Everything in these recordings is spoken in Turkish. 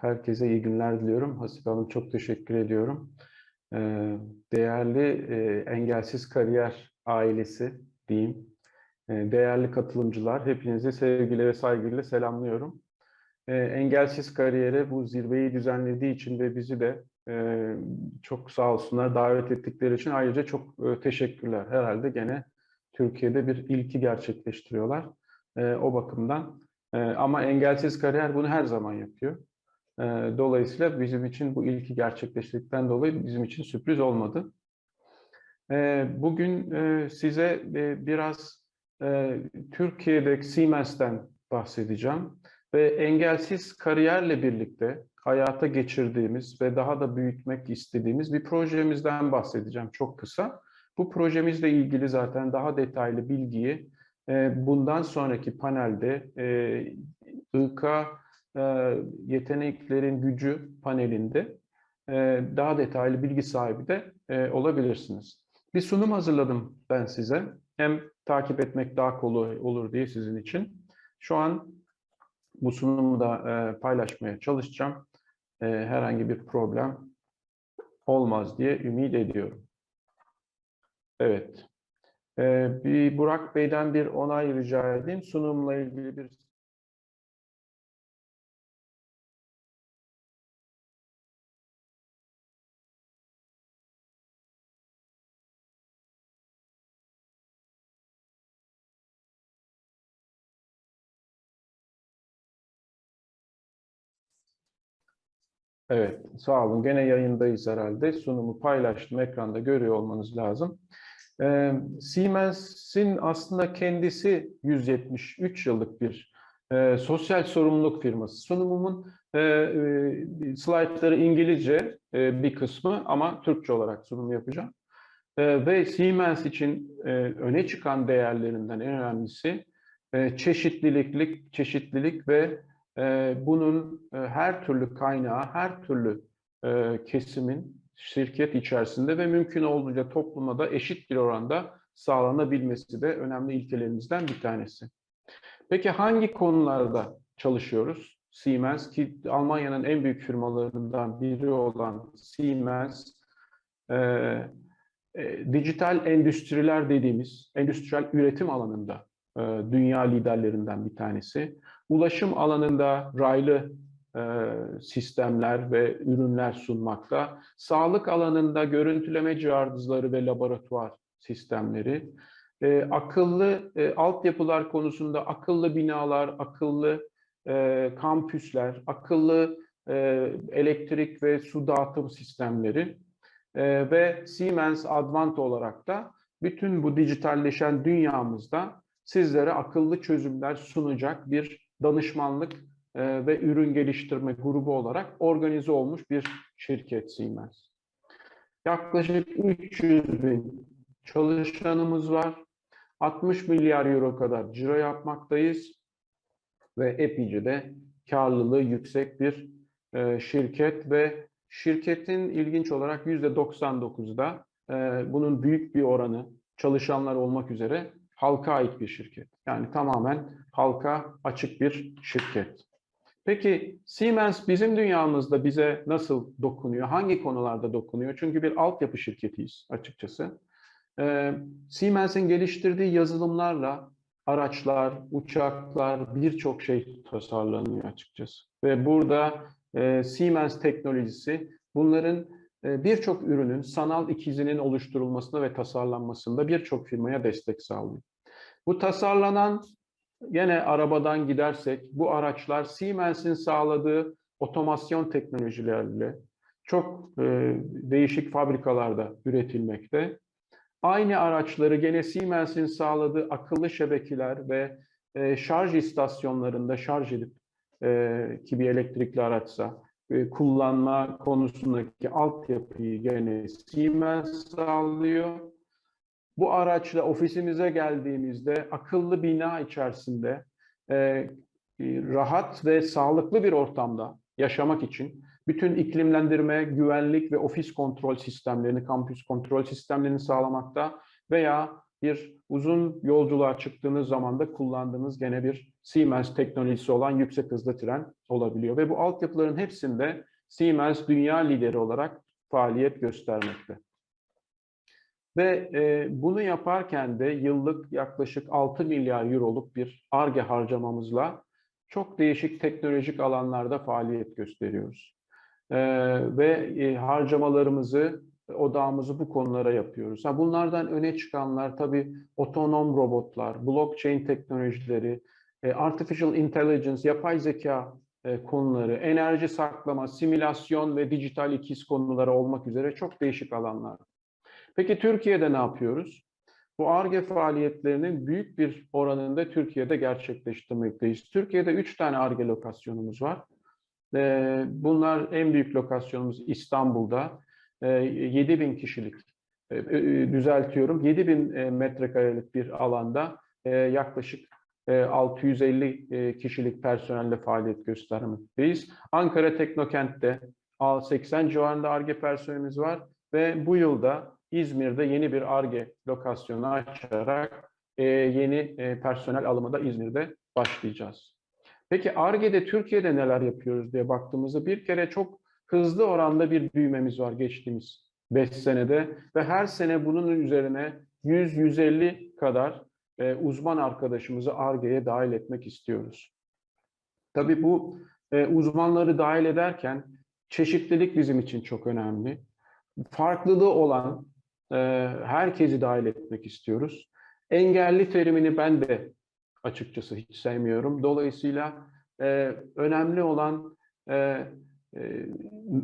herkese iyi günler diliyorum. Hasibe Hanım çok teşekkür ediyorum. Ee, Değerli e, Engelsiz Kariyer ailesi diyeyim, e, değerli katılımcılar, hepinizi sevgiyle ve saygıyla selamlıyorum. E, Engelsiz Kariyer'e bu zirveyi düzenlediği için ve bizi de e, çok sağ olsunlar davet ettikleri için ayrıca çok e, teşekkürler. Herhalde gene Türkiye'de bir ilki gerçekleştiriyorlar o bakımdan. E, ama Engelsiz Kariyer bunu her zaman yapıyor. E, Dolayısıyla bizim için bu ilki gerçekleştirdikten dolayı bizim için sürpriz olmadı. E, Bugün e, size e, biraz e, Türkiye'deki Siemens'ten bahsedeceğim ve engelsiz kariyerle birlikte hayata geçirdiğimiz ve daha da büyütmek istediğimiz bir projemizden bahsedeceğim çok kısa. Bu projemizle ilgili zaten daha detaylı bilgiyi bundan sonraki panelde e, İK e, yeteneklerin gücü panelinde e, daha detaylı bilgi sahibi de e, olabilirsiniz. Bir sunum hazırladım ben size. Hem takip etmek daha kolay olur diye sizin için. Şu an bu sunumu da e, paylaşmaya çalışacağım. E, herhangi bir problem olmaz diye ümit ediyorum. Evet. E, bir Burak Bey'den bir onay rica edeyim. Sunumla ilgili bir Evet, sağ olun. Gene yayındayız herhalde. Sunumu paylaştım. Ekranda görüyor olmanız lazım. Ee, Siemens'in aslında kendisi 173 yıllık bir e, sosyal sorumluluk firması. Sunumumun e, e, slaytları İngilizce e, bir kısmı ama Türkçe olarak sunum yapacağım. E, ve Siemens için e, öne çıkan değerlerinden en önemlisi e, çeşitlilik, çeşitlilik ve e, bunun e, her türlü kaynağı, her türlü e, kesimin şirket içerisinde ve mümkün olduğunca topluma da eşit bir oranda sağlanabilmesi de önemli ilkelerimizden bir tanesi. Peki hangi konularda çalışıyoruz? Siemens ki Almanya'nın en büyük firmalarından biri olan Siemens e, e, dijital endüstriler dediğimiz endüstriyel üretim alanında e, dünya liderlerinden bir tanesi. Ulaşım alanında raylı sistemler ve ürünler sunmakta. Sağlık alanında görüntüleme cihazları ve laboratuvar sistemleri. E, akıllı e, altyapılar konusunda akıllı binalar, akıllı e, kampüsler, akıllı e, elektrik ve su dağıtım sistemleri e, ve Siemens Advant olarak da bütün bu dijitalleşen dünyamızda sizlere akıllı çözümler sunacak bir danışmanlık e, ve ürün geliştirme grubu olarak organize olmuş bir şirket Siemens. Yaklaşık 300 bin çalışanımız var. 60 milyar euro kadar ciro yapmaktayız ve epeyce de karlılığı yüksek bir e, şirket ve şirketin ilginç olarak %99'da e, bunun büyük bir oranı çalışanlar olmak üzere halka ait bir şirket. Yani tamamen halka açık bir şirket. Peki Siemens bizim dünyamızda bize nasıl dokunuyor? Hangi konularda dokunuyor? Çünkü bir altyapı şirketiyiz açıkçası. Ee, Siemens'in geliştirdiği yazılımlarla araçlar, uçaklar, birçok şey tasarlanıyor açıkçası. Ve burada e, Siemens teknolojisi bunların e, birçok ürünün sanal ikizinin oluşturulmasında ve tasarlanmasında birçok firmaya destek sağlıyor. Bu tasarlanan Yine arabadan gidersek bu araçlar Siemens'in sağladığı otomasyon teknolojileriyle çok e, değişik fabrikalarda üretilmekte. Aynı araçları gene Siemens'in sağladığı akıllı şebekeler ve e, şarj istasyonlarında şarj edip e, ki bir elektrikli araçsa e, kullanma konusundaki altyapıyı gene Siemens sağlıyor bu araçla ofisimize geldiğimizde akıllı bina içerisinde e, rahat ve sağlıklı bir ortamda yaşamak için bütün iklimlendirme, güvenlik ve ofis kontrol sistemlerini, kampüs kontrol sistemlerini sağlamakta veya bir uzun yolculuğa çıktığınız zaman da kullandığınız gene bir Siemens teknolojisi olan yüksek hızlı tren olabiliyor. Ve bu altyapıların hepsinde Siemens dünya lideri olarak faaliyet göstermekte. Ve e, bunu yaparken de yıllık yaklaşık 6 milyar euroluk bir ARGE harcamamızla çok değişik teknolojik alanlarda faaliyet gösteriyoruz. E, ve e, harcamalarımızı, odağımızı bu konulara yapıyoruz. Ha, bunlardan öne çıkanlar tabii otonom robotlar, blockchain teknolojileri, e, artificial intelligence, yapay zeka e, konuları, enerji saklama, simülasyon ve dijital ikiz konuları olmak üzere çok değişik alanlar. Peki Türkiye'de ne yapıyoruz? Bu ARGE faaliyetlerinin büyük bir oranında Türkiye'de gerçekleştirmekteyiz. Türkiye'de üç tane ARGE lokasyonumuz var. E, bunlar en büyük lokasyonumuz İstanbul'da. 7 bin kişilik, düzeltiyorum, 7 bin metrekarelik bir alanda yaklaşık 650 kişilik personelle faaliyet göstermekteyiz. Ankara Teknokent'te 80 civarında ARGE personelimiz var ve bu yılda İzmir'de yeni bir ARGE lokasyonu açarak yeni personel alımı da İzmir'de başlayacağız. Peki ARGE'de Türkiye'de neler yapıyoruz diye baktığımızda bir kere çok hızlı oranda bir büyümemiz var geçtiğimiz 5 senede ve her sene bunun üzerine 100-150 kadar e, uzman arkadaşımızı ARGE'ye dahil etmek istiyoruz. Tabii bu e, uzmanları dahil ederken çeşitlilik bizim için çok önemli. Farklılığı olan e, herkesi dahil etmek istiyoruz. Engelli terimini ben de açıkçası hiç sevmiyorum. Dolayısıyla e, önemli olan e, e,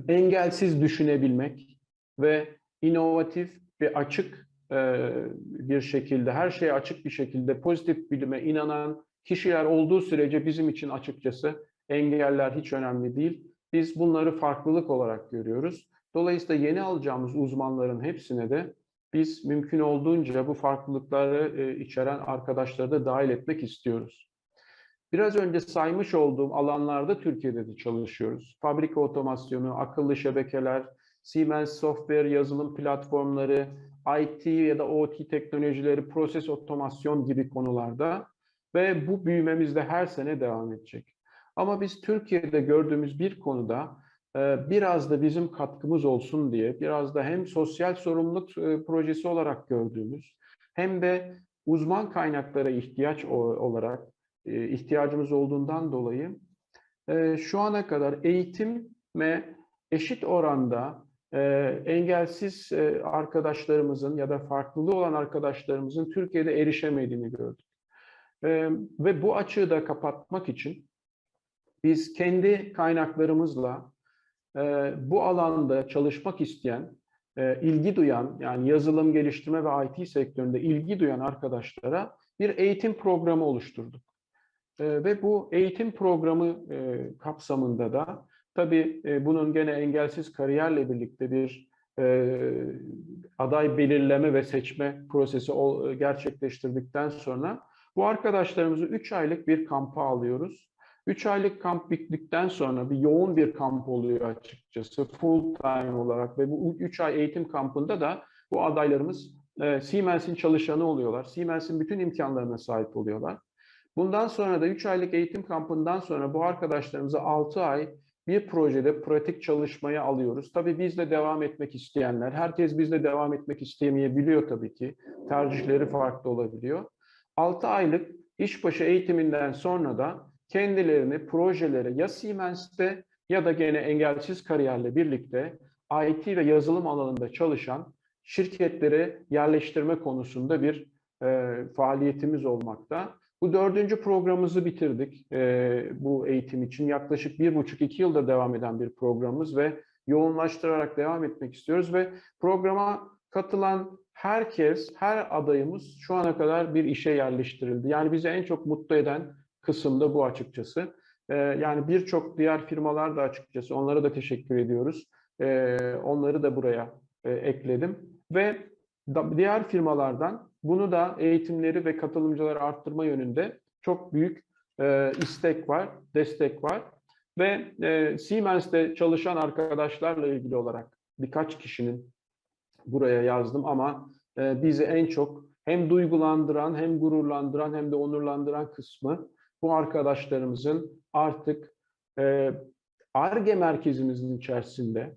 engelsiz düşünebilmek ve inovatif ve açık bir şekilde, her şeye açık bir şekilde pozitif bilime inanan kişiler olduğu sürece bizim için açıkçası engeller hiç önemli değil. Biz bunları farklılık olarak görüyoruz. Dolayısıyla yeni alacağımız uzmanların hepsine de biz mümkün olduğunca bu farklılıkları e, içeren arkadaşları da dahil etmek istiyoruz. Biraz önce saymış olduğum alanlarda Türkiye'de de çalışıyoruz. Fabrika otomasyonu, akıllı şebekeler, Siemens Software yazılım platformları, IT ya da OT teknolojileri, proses otomasyon gibi konularda ve bu büyümemiz de her sene devam edecek. Ama biz Türkiye'de gördüğümüz bir konuda biraz da bizim katkımız olsun diye, biraz da hem sosyal sorumluluk e, projesi olarak gördüğümüz hem de uzman kaynaklara ihtiyaç olarak e, ihtiyacımız olduğundan dolayı e, şu ana kadar eğitime eşit oranda engelsiz arkadaşlarımızın ya da farklılığı olan arkadaşlarımızın Türkiye'de erişemediğini gördük. Ve bu açığı da kapatmak için biz kendi kaynaklarımızla bu alanda çalışmak isteyen, ilgi duyan yani yazılım geliştirme ve IT sektöründe ilgi duyan arkadaşlara bir eğitim programı oluşturduk. E, ve bu eğitim programı e, kapsamında da tabii e, bunun gene engelsiz kariyerle birlikte bir e, aday belirleme ve seçme prosesi ol, gerçekleştirdikten sonra bu arkadaşlarımızı 3 aylık bir kampa alıyoruz. 3 aylık kamp bittikten sonra bir yoğun bir kamp oluyor açıkçası full time olarak ve bu 3 ay eğitim kampında da bu adaylarımız e, Siemens'in çalışanı oluyorlar. Siemens'in bütün imkanlarına sahip oluyorlar. Bundan sonra da 3 aylık eğitim kampından sonra bu arkadaşlarımızı 6 ay bir projede pratik çalışmaya alıyoruz. Tabii bizle devam etmek isteyenler, herkes bizle devam etmek istemeyebiliyor tabii ki. Tercihleri farklı olabiliyor. 6 aylık işbaşı eğitiminden sonra da kendilerini projelere ya Siemens'te ya da gene engelsiz kariyerle birlikte IT ve yazılım alanında çalışan şirketlere yerleştirme konusunda bir e, faaliyetimiz olmakta. Bu dördüncü programımızı bitirdik e, bu eğitim için. Yaklaşık bir buçuk iki yılda devam eden bir programımız ve yoğunlaştırarak devam etmek istiyoruz ve programa katılan herkes, her adayımız şu ana kadar bir işe yerleştirildi. Yani bizi en çok mutlu eden kısım da bu açıkçası. E, yani birçok diğer firmalar da açıkçası onlara da teşekkür ediyoruz. E, onları da buraya e, ekledim ve diğer firmalardan bunu da eğitimleri ve katılımcıları arttırma yönünde çok büyük e, istek var, destek var. Ve e, Siemens'te çalışan arkadaşlarla ilgili olarak birkaç kişinin buraya yazdım ama e, bizi en çok hem duygulandıran, hem gururlandıran, hem de onurlandıran kısmı bu arkadaşlarımızın artık e, ARGE merkezimizin içerisinde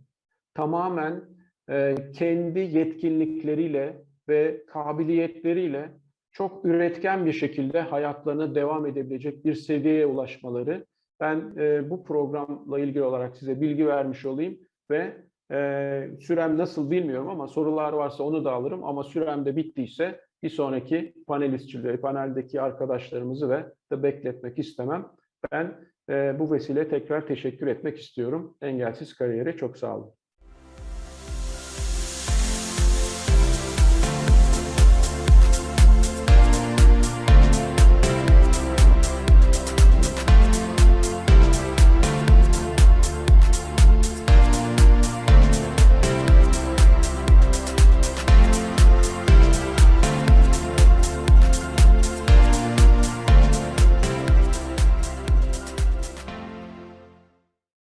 tamamen e, kendi yetkinlikleriyle ve kabiliyetleriyle çok üretken bir şekilde hayatlarına devam edebilecek bir seviyeye ulaşmaları. Ben e, bu programla ilgili olarak size bilgi vermiş olayım ve e, sürem nasıl bilmiyorum ama sorular varsa onu da alırım ama sürem de bittiyse bir sonraki panelistçileri, paneldeki arkadaşlarımızı ve de bekletmek istemem. Ben e, bu vesile tekrar teşekkür etmek istiyorum. Engelsiz kariyere çok sağ olun.